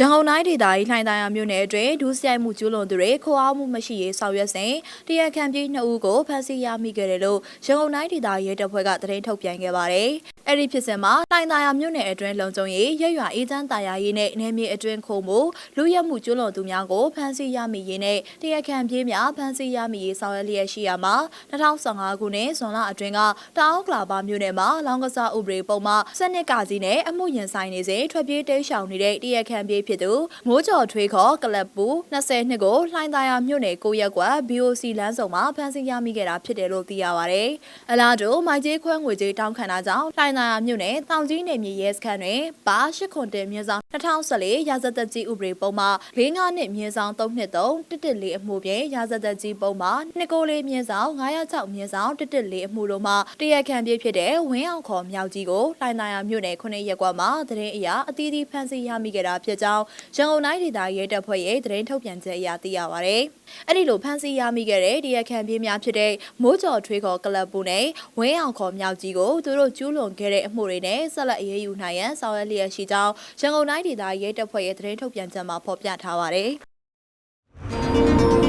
ရန်ကုန်တိုင်းဒေသကြီးလှိုင်သာယာမြို့နယ်အတွင်းဒုစရိုက်မှုကျူးလွန်သူတွေခိုးအောင်းမှုမရှိရေးဆောင်ရွက်စဉ်တရားခံပြေးနှစ်ဦးကိုဖမ်းဆီးရမိခဲ့တယ်လို့ရန်ကုန်တိုင်းဒေသရဲတပ်ဖွဲ့ကသတင်းထုတ်ပြန်ခဲ့ပါတယ်။အဲ့ဒီဖြစ်စဉ်မှာလှိုင်သာယာမြို့နယ်အတွင်းလုံခြုံရေးရရွာအေးချမ်းသာယာရေးနဲ့နယ်မြေအတွင်းခိုးမှုလူရက်မှုကျူးလွန်သူများကိုဖမ်းဆီးရမိရေးနဲ့တရားခံပြေးများဖမ်းဆီးရမိရေးဆောင်ရွက်လျက်ရှိရာမှာ2015ခုနှစ်ဇွန်လအတွင်းကတောင်ကလာပါမြို့နယ်မှာလောင်းကစားဥပဒေပုံမှစနစ်ကကြီးနဲ့အမှုရင်ဆိုင်နေစဉ်ထွက်ပြေးတိမ်းရှောင်နေတဲ့တရားခံပြေးဖြစ်သူမိုးကျော်ထွေးခေါ်ကလပ်ပူ20နှစ်ကိုလှိုင်သာယာမြို့နယ်ကိုရက်ကွက် BOC လမ်းဆောင်မှာဖမ်းဆီးရမိခဲ့တာဖြစ်တယ်လို့သိရပါဗျ။အလားတူမိုက်ကြီးခွဲငွေကြီးတောင်းခံတာကြောင့်လှိုင်သာယာမြို့နယ်တောင်ကြီးနယ်မြေရဲစခန်းတွင်ပါရှိခွန်တင်မြင်းဆောင်2014ရာဇသက်ကြီးဥပဒေပုံမှ45နှစ်မြင်းဆောင်323 114အမှုဖြင့်ရာဇသက်ကြီးပုံမှ294မြင်းဆောင်906မြင်းဆောင်114အမှုတို့မှတရားခံပြေးဖြစ်တဲ့ဝင်းအောင်ခေါ်မြောက်ကြီးကိုလှိုင်သာယာမြို့နယ်9ရက်ကွက်မှာသတင်းအရာအသီးသီးဖမ်းဆီးရမိခဲ့တာဖြစ်ကြောင်းရန်ကုန်တိုင်းဒေသရဲတပ်ဖွဲ့ရဲ့သတင်းထုတ်ပြန်ချက်အရသိရပါဗျ။အဲ့ဒီလိုဖမ်းဆီးရမိခဲ့တဲ့တရားခံပြေးများဖြစ်တဲ့မိုးကျော်ထွေးခေါ်ကလပ်ပူနဲ့ဝင်းအောင်ခေါ်မြောက်ကြီးကိုသူတို့ကျူးလွန်ခဲ့တဲ့အမှုတွေနဲ့ဆက်လက်အရေးယူနိုင်ရန်ဆောင်ရွက်လျက်ရှိကြောင်းရန်ကုန်တိုင်းဒေသရဲတပ်ဖွဲ့ရဲ့သတင်းထုတ်ပြန်ချက်မှာဖော်ပြထားပါတယ်။